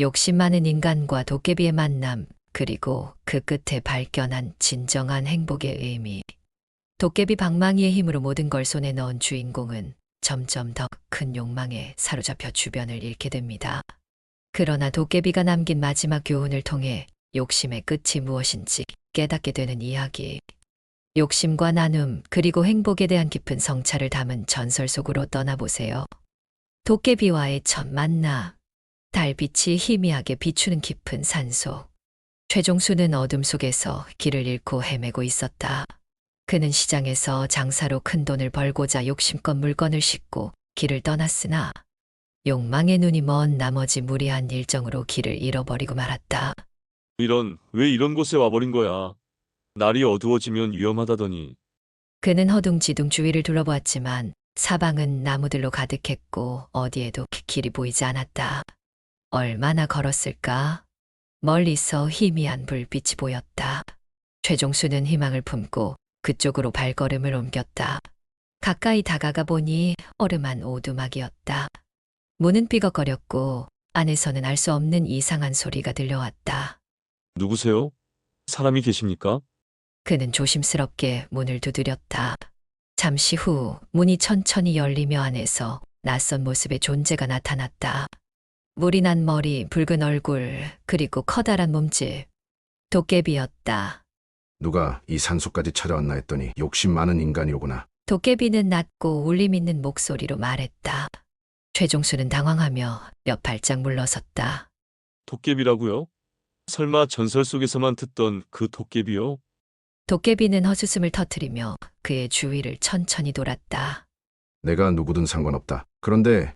욕심 많은 인간과 도깨비의 만남, 그리고 그 끝에 발견한 진정한 행복의 의미. 도깨비 방망이의 힘으로 모든 걸 손에 넣은 주인공은 점점 더 큰 욕망에 사로잡혀 주변을 잃게 됩니다. 그러나 도깨비가 남긴 마지막 교훈을 통해 욕심의 끝이 무엇인지 깨닫게 되는 이야기. 욕심과 나눔, 그리고 행복에 대한 깊은 성찰을 담은 전설 속으로 떠나보세요. 도깨비와의 첫 만남. 달빛이 희미하게 비추는 깊은 산속. 최종수는 어둠 속에서 길을 잃고 헤매고 있었다. 그는 시장에서 장사로 큰 돈을 벌고자 욕심껏 물건을 싣고 길을 떠났으나 욕망의 눈이 먼 나머지 무리한 일정으로 길을 잃어버리고 말았다. 이런, 왜 이런 곳에 와버린 거야? 날이 어두워지면 위험하다더니. 그는 허둥지둥 주위를 둘러보았지만 사방은 나무들로 가득했고 어디에도 길이 보이지 않았다. 얼마나 걸었을까? 멀리서 희미한 불빛이 보였다. 최종수는 희망을 품고 그쪽으로 발걸음을 옮겼다. 가까이 다가가 보니 얼음한 오두막이었다. 문은 삐걱거렸고 안에서는 알 수 없는 이상한 소리가 들려왔다. 누구세요? 사람이 계십니까? 그는 조심스럽게 문을 두드렸다. 잠시 후 문이 천천히 열리며 안에서 낯선 모습의 존재가 나타났다. 물이 난 머리, 붉은 얼굴, 그리고 커다란 몸집. 도깨비였다. 누가 이 산속까지 찾아왔나 했더니 욕심 많은 인간이로구나. 도깨비는 낮고 울림 있는 목소리로 말했다. 최종수는 당황하며 몇 발짝 물러섰다. 도깨비라고요? 설마 전설 속에서만 듣던 그 도깨비요? 도깨비는 헛웃음을 터뜨리며 그의 주위를 천천히 돌았다. 내가 누구든 상관없다. 그런데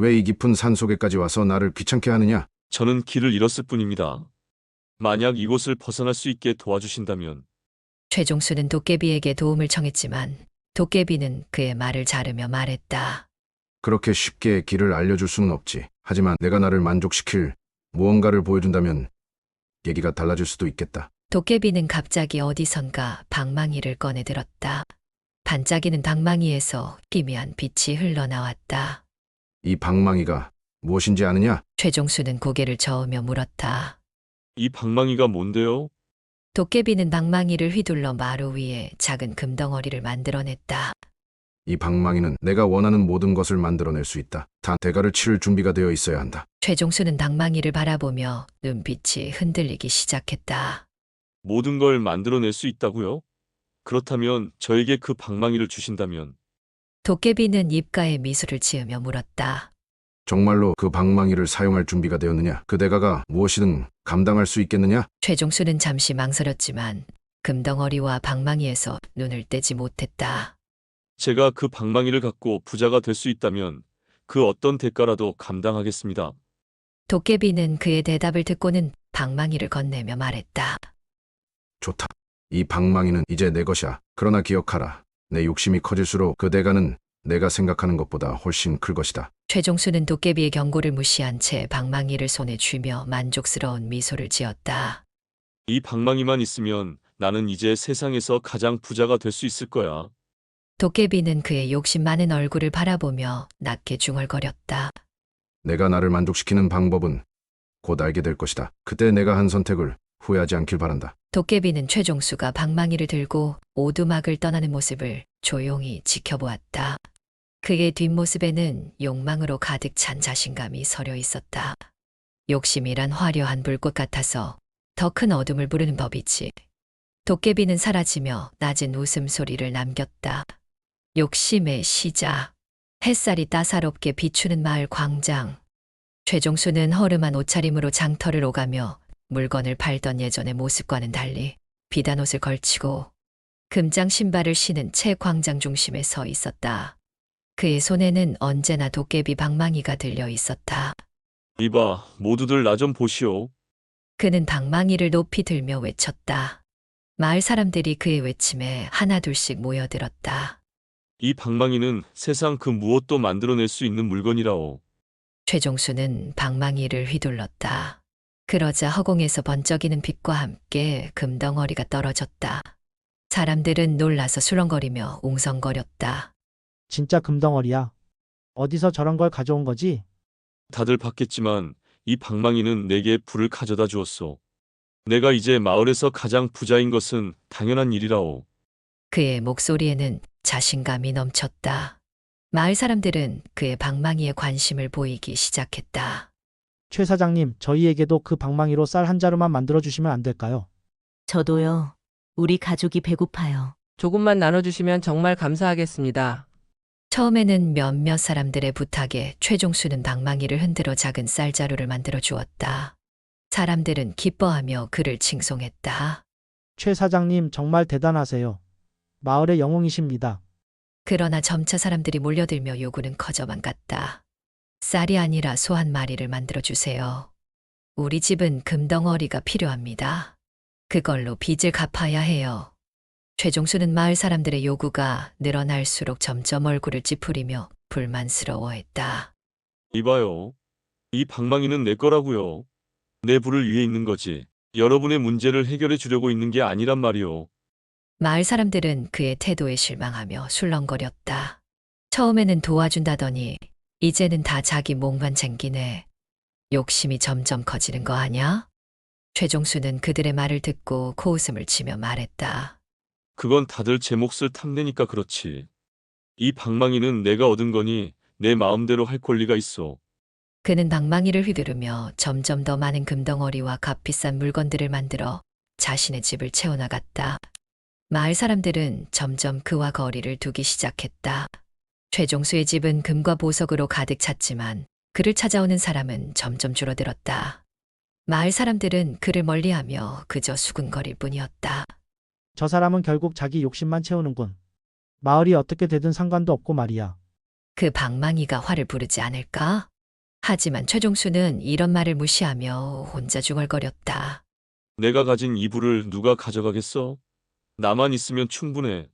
왜 이 깊은 산속에까지 와서 나를 귀찮게 하느냐? 저는 길을 잃었을 뿐입니다. 만약 이곳을 벗어날 수 있게 도와주신다면 최종수는 도깨비에게 도움을 청했지만 도깨비는 그의 말을 자르며 말했다. 그렇게 쉽게 길을 알려줄 수는 없지. 하지만 내가 나를 만족시킬 무언가를 보여준다면 얘기가 달라질 수도 있겠다. 도깨비는 갑자기 어디선가 방망이를 꺼내 들었다. 반짝이는 방망이에서 희미한 빛이 흘러나왔다. 이 방망이가 무엇인지 아느냐? 최종수는 고개를 저으며 물었다. 이 방망이가 뭔데요? 도깨비는 방망이를 휘둘러 마루 위에 작은 금덩어리를 만들어냈다. 이 방망이는 내가 원하는 모든 것을 만들어낼 수 있다. 단 대가를 치를 준비가 되어 있어야 한다. 최종수는 방망이를 바라보며 눈빛이 흔들리기 시작했다. 모든 걸 만들어낼 수 있다고요? 그렇다면 저에게 그 방망이를 주신다면 도깨비는 입가에 미소를 지으며 물었다. 정말로 그 방망이를 사용할 준비가 되었느냐? 그 대가가 무엇이든 감당할 수 있겠느냐? 최종수는 잠시 망설였지만 금덩어리와 방망이에서 눈을 떼지 못했다. 제가 그 방망이를 갖고 부자가 될 수 있다면 그 어떤 대가라도 감당하겠습니다. 도깨비는 그의 대답을 듣고는 방망이를 건네며 말했다. 좋다. 이 방망이는 이제 내 것이야. 그러나 기억하라. 내 욕심이 커질수록 그 대가는 내가 생각하는 것보다 훨씬 클 것이다. 최종수는 도깨비의 경고를 무시한 채 방망이를 손에 쥐며 만족스러운 미소를 지었다. 이 방망이만 있으면 나는 이제 세상에서 가장 부자가 될 수 있을 거야. 도깨비는 그의 욕심 많은 얼굴을 바라보며 낮게 중얼거렸다. 내가 나를 만족시키는 방법은 곧 알게 될 것이다. 그때 내가 한 선택을 후회하지 않길 바란다. 도깨비는 최종수가 방망이를 들고 오두막을 떠나는 모습을 조용히 지켜보았다. 그의 뒷모습에는 욕망으로 가득 찬 자신감이 서려 있었다. 욕심이란 화려한 불꽃 같아서 더 큰 어둠을 부르는 법이지. 도깨비는 사라지며 낮은 웃음소리를 남겼다. 욕심의 시작. 햇살이 따사롭게 비추는 마을 광장. 최종수는 허름한 옷차림으로 장터를 오가며 물건을 팔던 예전의 모습과는 달리 비단 옷을 걸치고 금장 신발을 신은 채 광장 중심에 서 있었다. 그의 손에는 언제나 도깨비 방망이가 들려 있었다. 이봐, 모두들 나 좀 보시오. 그는 방망이를 높이 들며 외쳤다. 마을 사람들이 그의 외침에 하나둘씩 모여들었다. 이 방망이는 세상 그 무엇도 만들어낼 수 있는 물건이라오. 최종수는 방망이를 휘둘렀다. 그러자 허공에서 번쩍이는 빛과 함께 금덩어리가 떨어졌다. 사람들은 놀라서 술렁거리며 웅성거렸다. 진짜 금덩어리야. 어디서 저런 걸 가져온 거지? 다들 봤겠지만 이 방망이는 내게 불을 가져다 주었소. 내가 이제 마을에서 가장 부자인 것은 당연한 일이라오. 그의 목소리에는 자신감이 넘쳤다. 마을 사람들은 그의 방망이에 관심을 보이기 시작했다. 최 사장님, 저희에게도 그 방망이로 쌀 한 자루만 만들어 주시면 안 될까요? 저도요. 우리 가족이 배고파요. 조금만 나눠주시면 정말 감사하겠습니다. 처음에는 몇몇 사람들의 부탁에 최종수는 방망이를 흔들어 작은 쌀자루를 만들어 주었다. 사람들은 기뻐하며 그를 칭송했다. 최 사장님, 정말 대단하세요. 마을의 영웅이십니다. 그러나 점차 사람들이 몰려들며 요구는 커져만 갔다. 쌀이 아니라 소 한 마리를 만들어 주세요. 우리 집은 금덩어리가 필요합니다. 그걸로 빚을 갚아야 해요. 최종수는 마을 사람들의 요구가 늘어날수록 점점 얼굴을 찌푸리며 불만스러워했다. 이봐요. 이 방망이는 내 거라고요. 내 부를 위해 있는 거지. 여러분의 문제를 해결해 주려고 있는 게 아니란 말이오. 마을 사람들은 그의 태도에 실망하며 술렁거렸다. 처음에는 도와준다더니 이제는 다 자기 몸만 챙기네. 욕심이 점점 커지는 거 아냐? 최종수는 그들의 말을 듣고 코웃음을 치며 말했다. 그건 다들 제 몫을 탐내니까 그렇지. 이 방망이는 내가 얻은 거니 내 마음대로 할 권리가 있어. 그는 방망이를 휘두르며 점점 더 많은 금덩어리와 값비싼 물건들을 만들어 자신의 집을 채워나갔다. 마을 사람들은 점점 그와 거리를 두기 시작했다. 최종수의 집은 금과 보석으로 가득 찼지만 그를 찾아오는 사람은 점점 줄어들었다. 마을 사람들은 그를 멀리하며 그저 수군거릴 뿐이었다. 저 사람은 결국 자기 욕심만 채우는군. 마을이 어떻게 되든 상관도 없고 말이야. 그 방망이가 화를 부르지 않을까? 하지만 최종수는 이런 말을 무시하며 혼자 중얼거렸다. 내가 가진 이불을 누가 가져가겠어? 나만 있으면 충분해.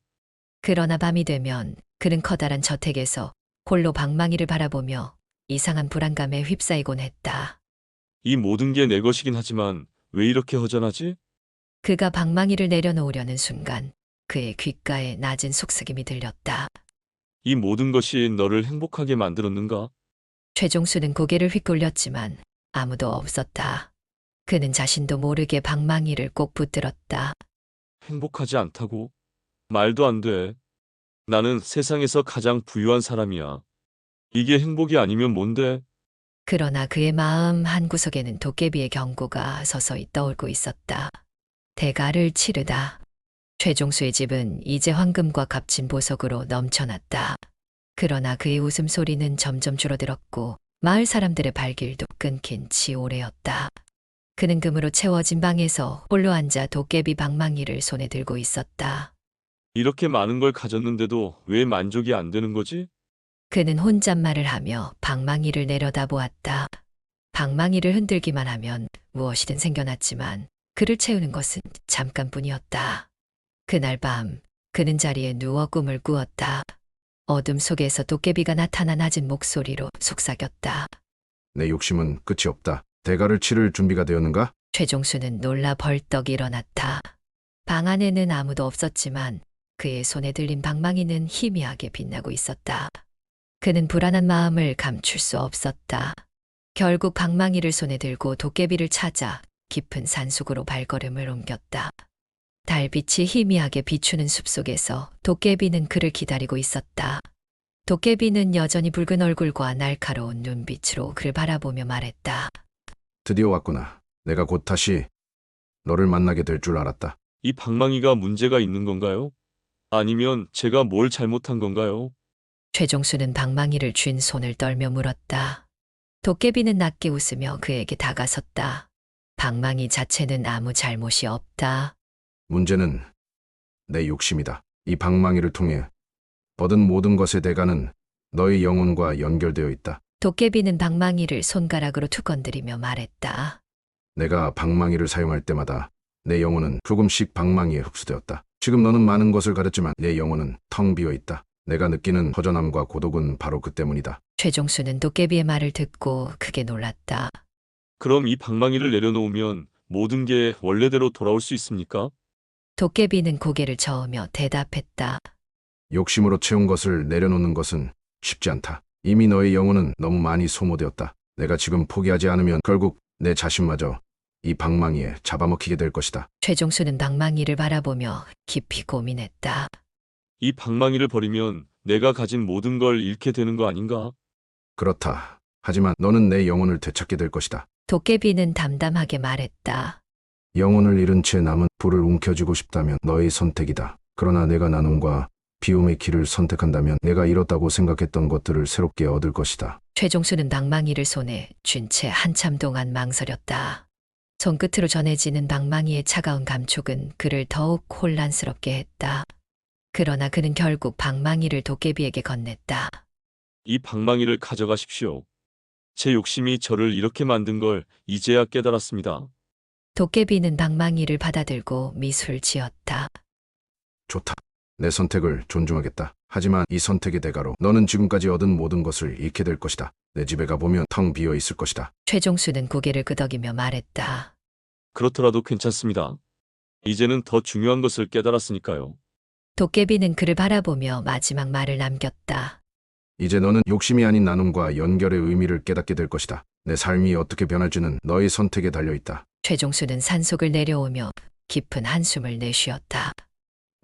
그러나 밤이 되면 그는 커다란 저택에서 홀로 방망이를 바라보며 이상한 불안감에 휩싸이곤 했다. 이 모든 게 내 것이긴 하지만 왜 이렇게 허전하지? 그가 방망이를 내려놓으려는 순간 그의 귓가에 낮은 속삭임이 들렸다. 이 모든 것이 너를 행복하게 만들었는가? 최종수는 고개를 휙돌렸지만 아무도 없었다. 그는 자신도 모르게 방망이를 꼭 붙들었다. 행복하지 않다고? 말도 안 돼. 나는 세상에서 가장 부유한 사람이야. 이게 행복이 아니면 뭔데? 그러나 그의 마음 한구석에는 도깨비의 경고가 서서히 떠올고 있었다. 대가를 치르다. 최종수의 집은 이제 황금과 값진 보석으로 넘쳐났다. 그러나 그의 웃음소리는 점점 줄어들었고 마을 사람들의 발길도 끊긴 지 오래였다. 그는 금으로 채워진 방에서 홀로 앉아 도깨비 방망이를 손에 들고 있었다. 이렇게 많은 걸 가졌는데도 왜 만족이 안 되는 거지? 그는 혼잣말을 하며 방망이를 내려다보았다. 방망이를 흔들기만 하면 무엇이든 생겨났지만 그를 채우는 것은 잠깐뿐이었다. 그날 밤 그는 자리에 누워 꿈을 꾸었다. 어둠 속에서 도깨비가 나타나 낮은 목소리로 속삭였다. 내 욕심은 끝이 없다. 대가를 치를 준비가 되었는가? 최종수는 놀라 벌떡 일어났다. 방 안에는 아무도 없었지만 그의 손에 들린 방망이는 희미하게 빛나고 있었다. 그는 불안한 마음을 감출 수 없었다. 결국 방망이를 손에 들고 도깨비를 찾아 깊은 산속으로 발걸음을 옮겼다. 달빛이 희미하게 비추는 숲속에서 도깨비는 그를 기다리고 있었다. 도깨비는 여전히 붉은 얼굴과 날카로운 눈빛으로 그를 바라보며 말했다. 드디어 왔구나. 내가 곧 다시 너를 만나게 될 줄 알았다. 이 방망이가 문제가 있는 건가요? 아니면 제가 뭘 잘못한 건가요? 최종수는 방망이를 쥔 손을 떨며 물었다. 도깨비는 낮게 웃으며 그에게 다가섰다. 방망이 자체는 아무 잘못이 없다. 문제는 내 욕심이다. 이 방망이를 통해 얻은 모든 것의 대가는 너의 영혼과 연결되어 있다. 도깨비는 방망이를 손가락으로 툭 건드리며 말했다. 내가 방망이를 사용할 때마다 내 영혼은 조금씩 방망이에 흡수되었다. 지금 너는 많은 것을 가졌지만 내 영혼은 텅 비어 있다. 내가 느끼는 허전함과 고독은 바로 그 때문이다. 최종수는 도깨비의 말을 듣고 크게 놀랐다. 그럼 이 방망이를 내려놓으면 모든 게 원래대로 돌아올 수 있습니까? 도깨비는 고개를 저으며 대답했다. 욕심으로 채운 것을 내려놓는 것은 쉽지 않다. 이미 너의 영혼은 너무 많이 소모되었다. 내가 지금 포기하지 않으면 결국 내 자신마저 이 방망이에 잡아먹히게 될 것이다. 최종수는 방망이를 바라보며 깊이 고민했다. 이 방망이를 버리면 내가 가진 모든 걸 잃게 되는 거 아닌가? 그렇다. 하지만 너는 내 영혼을 되찾게 될 것이다. 도깨비는 담담하게 말했다. 영혼을 잃은 채 남은 불을 움켜쥐고 싶다면 너의 선택이다. 그러나 내가 나눔과 비움의 길을 선택한다면 내가 잃었다고 생각했던 것들을 새롭게 얻을 것이다. 최종수는 방망이를 손에 쥔 채 한참 동안 망설였다. 손끝으로 전해지는 방망이의 차가운 감촉은 그를 더욱 혼란스럽게 했다. 그러나 그는 결국 방망이를 도깨비에게 건넸다. 이 방망이를 가져가십시오. 제 욕심이 저를 이렇게 만든 걸 이제야 깨달았습니다. 도깨비는 방망이를 받아들고 미술 지었다. 좋다. 내 선택을 존중하겠다. 하지만 이 선택의 대가로 너는 지금까지 얻은 모든 것을 잃게 될 것이다. 내 집에 가보면 텅 비어 있을 것이다. 최종수는 고개를 끄덕이며 말했다. 그렇더라도 괜찮습니다. 이제는 더 중요한 것을 깨달았으니까요. 도깨비는 그를 바라보며 마지막 말을 남겼다. 이제 너는 욕심이 아닌 나눔과 연결의 의미를 깨닫게 될 것이다. 내 삶이 어떻게 변할지는 너의 선택에 달려 있다. 최종수는 산속을 내려오며 깊은 한숨을 내쉬었다.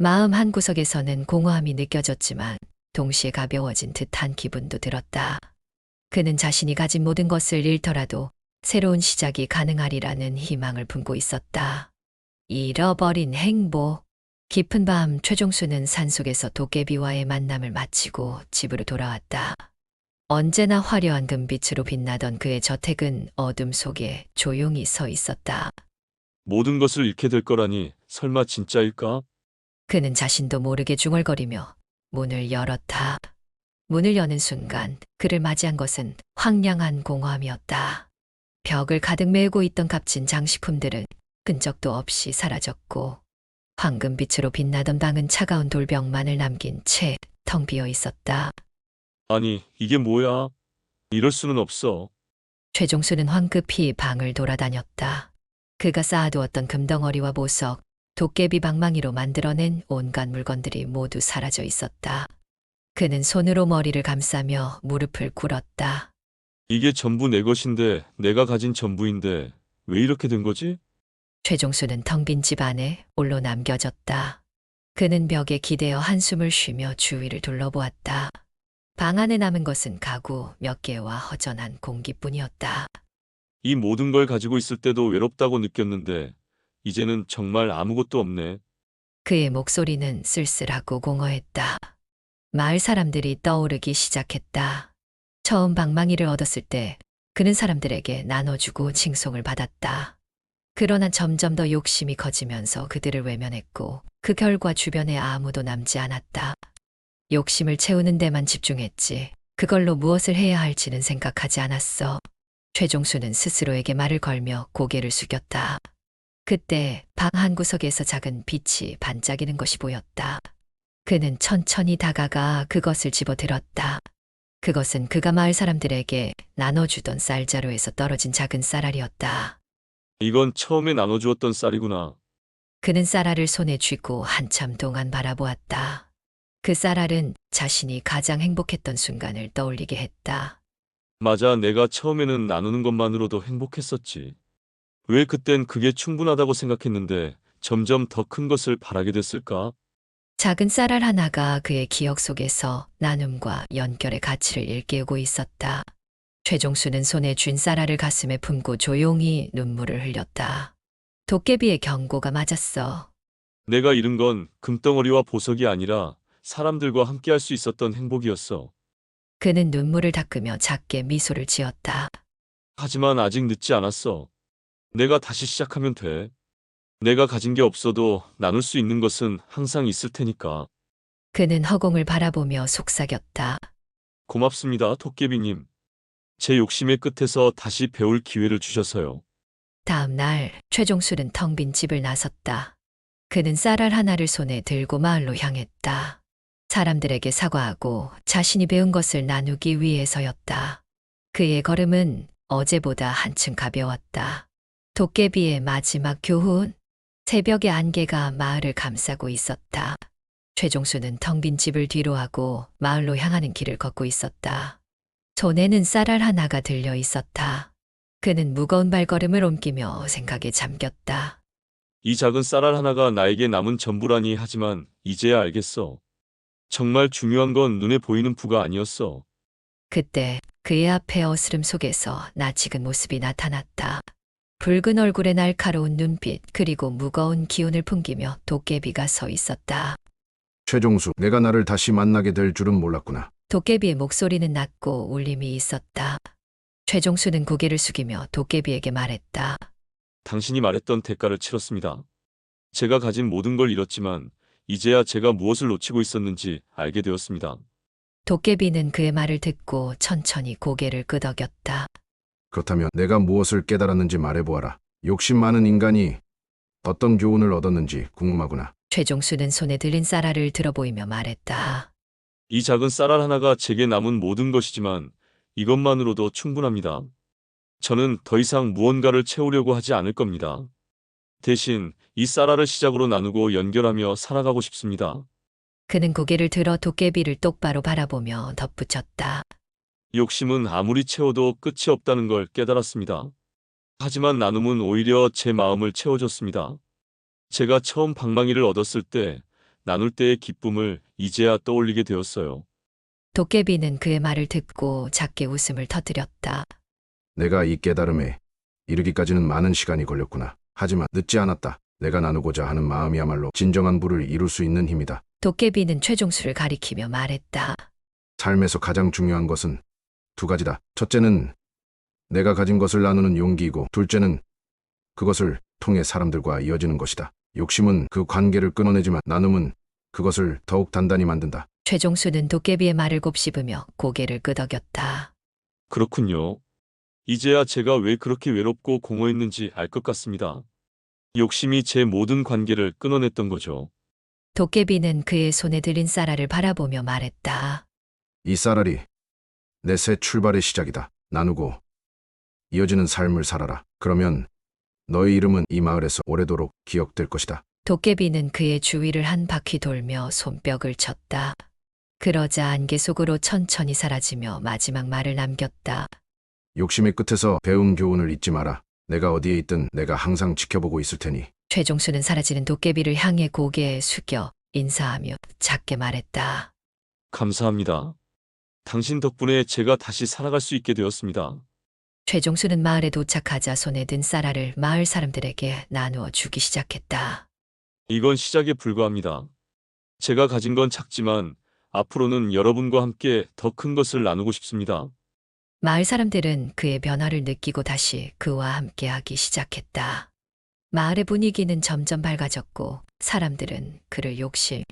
마음 한구석에서는 공허함이 느껴졌지만 동시에 가벼워진 듯한 기분도 들었다. 그는 자신이 가진 모든 것을 잃더라도 새로운 시작이 가능하리라는 희망을 품고 있었다. 잃어버린 행복. 깊은 밤 최종수는 산속에서 도깨비와의 만남을 마치고 집으로 돌아왔다. 언제나 화려한 금빛으로 빛나던 그의 저택은 어둠 속에 조용히 서 있었다. 모든 것을 잃게 될 거라니 설마 진짜일까? 그는 자신도 모르게 중얼거리며 문을 열었다. 문을 여는 순간 그를 맞이한 것은 황량한 공허함이었다. 벽을 가득 메우고 있던 값진 장식품들은 끈적도 없이 사라졌고 황금빛으로 빛나던 방은 차가운 돌벽만을 남긴 채 텅 비어 있었다. 아니, 이게 뭐야? 이럴 수는 없어. 최종수는 황급히 방을 돌아다녔다. 그가 쌓아두었던 금덩어리와 보석, 도깨비 방망이로 만들어낸 온갖 물건들이 모두 사라져 있었다. 그는 손으로 머리를 감싸며 무릎을 꿇었다. 이게 전부 내 것인데, 내가 가진 전부인데, 왜 이렇게 된 거지? 최종수는 텅 빈 집 안에 홀로 남겨졌다. 그는 벽에 기대어 한숨을 쉬며 주위를 둘러보았다. 방 안에 남은 것은 가구 몇 개와 허전한 공기뿐이었다. 이 모든 걸 가지고 있을 때도 외롭다고 느꼈는데, 이제는 정말 아무것도 없네. 그의 목소리는 쓸쓸하고 공허했다. 마을 사람들이 떠오르기 시작했다. 처음 방망이를 얻었을 때 그는 사람들에게 나눠주고 칭송을 받았다. 그러나 점점 더 욕심이 커지면서 그들을 외면했고 그 결과 주변에 아무도 남지 않았다. 욕심을 채우는 데만 집중했지 그걸로 무엇을 해야 할지는 생각하지 않았어. 최종수는 스스로에게 말을 걸며 고개를 숙였다. 그때 방 한 구석에서 작은 빛이 반짝이는 것이 보였다. 그는 천천히 다가가 그것을 집어들었다. 그것은 그가 마을 사람들에게 나눠주던 쌀자루에서 떨어진 작은 쌀알이었다. 이건 처음에 나눠주었던 쌀이구나. 그는 쌀알을 손에 쥐고 한참 동안 바라보았다. 그 쌀알은 자신이 가장 행복했던 순간을 떠올리게 했다. 맞아, 내가 처음에는 나누는 것만으로도 행복했었지. 왜 그땐 그게 충분하다고 생각했는데, 점점 더 큰 것을 바라게 됐을까? 작은 쌀알 하나가 그의 기억 속에서 나눔과 연결의 가치를 일깨우고 있었다. 최종수는 손에 쥔 쌀알을 가슴에 품고 조용히 눈물을 흘렸다. 도깨비의 경고가 맞았어. 내가 잃은 건 금덩어리와 보석이 아니라 사람들과 함께 할 수 있었던 행복이었어. 그는 눈물을 닦으며 작게 미소를 지었다. 하지만 아직 늦지 않았어. 내가 다시 시작하면 돼. 내가 가진 게 없어도 나눌 수 있는 것은 항상 있을 테니까. 그는 허공을 바라보며 속삭였다. 고맙습니다, 도깨비님. 제 욕심의 끝에서 다시 배울 기회를 주셔서요. 다음 날 최종수는 텅빈 집을 나섰다. 그는 쌀알 하나를 손에 들고 마을로 향했다. 사람들에게 사과하고 자신이 배운 것을 나누기 위해서였다. 그의 걸음은 어제보다 한층 가벼웠다. 도깨비의 마지막 교훈. 새벽의 안개가 마을을 감싸고 있었다. 최종수는 텅 빈 집을 뒤로하고 마을로 향하는 길을 걷고 있었다. 손에는 쌀알 하나가 들려 있었다. 그는 무거운 발걸음을 옮기며 생각에 잠겼다. 이 작은 쌀알 하나가 나에게 남은 전부라니 하지만 이제야 알겠어. 정말 중요한 건 눈에 보이는 부가 아니었어. 그때 그의 앞에 어스름 속에서 낯익은 모습이 나타났다. 붉은 얼굴에 날카로운 눈빛 그리고 무거운 기운을 풍기며 도깨비가 서 있었다. 최종수, 내가 나를 다시 만나게 될 줄은 몰랐구나. 도깨비의 목소리는 낮고 울림이 있었다. 최종수는 고개를 숙이며 도깨비에게 말했다. 당신이 말했던 대가를 치렀습니다. 제가 가진 모든 걸 잃었지만 이제야 제가 무엇을 놓치고 있었는지 알게 되었습니다. 도깨비는 그의 말을 듣고 천천히 고개를 끄덕였다. 그렇다면 내가 무엇을 깨달았는지 말해보아라. 욕심 많은 인간이 어떤 교훈을 얻었는지 궁금하구나. 최종수는 손에 들린 쌀알을 들어보이며 말했다. 이 작은 쌀알 하나가 제게 남은 모든 것이지만 이것만으로도 충분합니다. 저는 더 이상 무언가를 채우려고 하지 않을 겁니다. 대신 이 쌀알을 시작으로 나누고 연결하며 살아가고 싶습니다. 그는 고개를 들어 도깨비를 똑바로 바라보며 덧붙였다. 욕심은 아무리 채워도 끝이 없다는 걸 깨달았습니다. 하지만 나눔은 오히려 제 마음을 채워줬습니다. 제가 처음 방망이를 얻었을 때 나눌 때의 기쁨을 이제야 떠올리게 되었어요. 도깨비는 그의 말을 듣고 작게 웃음을 터뜨렸다. 내가 이 깨달음에 이르기까지는 많은 시간이 걸렸구나. 하지만 늦지 않았다. 내가 나누고자 하는 마음이야말로 진정한 부를 이룰 수 있는 힘이다. 도깨비는 최종수를 가리키며 말했다. 삶에서 가장 중요한 것은 두 가지다. 첫째는 내가 가진 것을 나누는 용기이고, 둘째는 그것을 통해 사람들과 이어지는 것이다. 욕심은 그 관계를 끊어내지만 나눔은 그것을 더욱 단단히 만든다. 최종수는 도깨비의 말을 곱씹으며 고개를 끄덕였다. 그렇군요. 이제야 제가 왜 그렇게 외롭고 공허했는지 알 것 같습니다. 욕심이 제 모든 관계를 끊어냈던 거죠. 도깨비는 그의 손에 들인 쌀알을 바라보며 말했다. 이 쌀알이 내 새 출발의 시작이다. 나누고 이어지는 삶을 살아라. 그러면 너의 이름은 이 마을에서 오래도록 기억될 것이다. 도깨비는 그의 주위를 한 바퀴 돌며 손뼉을 쳤다. 그러자 안개 속으로 천천히 사라지며 마지막 말을 남겼다. 욕심의 끝에서 배운 교훈을 잊지 마라. 내가 어디에 있든 내가 항상 지켜보고 있을 테니. 최종수는 사라지는 도깨비를 향해 고개 숙여 인사하며 작게 말했다. 감사합니다. 당신 덕분에 제가 다시 살아갈 수 있게 되었습니다. 최종수는 마을에 도착하자 손에 든 쌀알을 마을 사람들에게 나누어 주기 시작했다. 이건 시작에 불과합니다. 제가 가진 건 작지만 앞으로는 여러분과 함께 더 큰 것을 나누고 싶습니다. 마을 사람들은 그의 변화를 느끼고 다시 그와 함께하기 시작했다. 마을의 분위기는 점점 밝아졌고 사람들은 그를 욕심,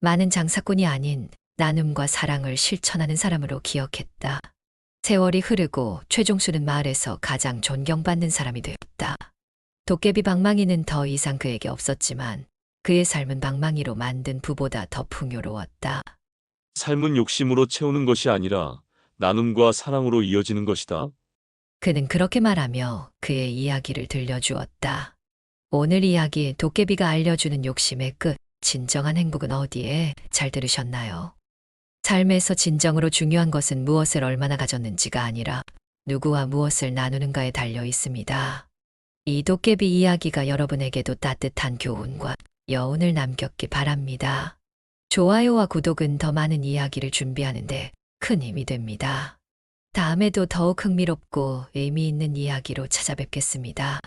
많은 장사꾼이 아닌 나눔과 사랑을 실천하는 사람으로 기억했다. 세월이 흐르고 최종수는 마을에서 가장 존경받는 사람이 되었다. 도깨비 방망이는 더 이상 그에게 없었지만 그의 삶은 방망이로 만든 부보다 더 풍요로웠다. 삶은 욕심으로 채우는 것이 아니라 나눔과 사랑으로 이어지는 것이다. 그는 그렇게 말하며 그의 이야기를 들려주었다. 오늘 이야기 도깨비가 알려주는 욕심의 끝, 진정한 행복은 어디에 잘 들으셨나요? 삶에서 진정으로 중요한 것은 무엇을 얼마나 가졌는지가 아니라 누구와 무엇을 나누는가에 달려 있습니다. 이 도깨비 이야기가 여러분에게도 따뜻한 교훈과 여운을 남겼기 바랍니다. 좋아요와 구독은 더 많은 이야기를 준비하는데 큰 힘이 됩니다. 다음에도 더욱 흥미롭고 의미 있는 이야기로 찾아뵙겠습니다.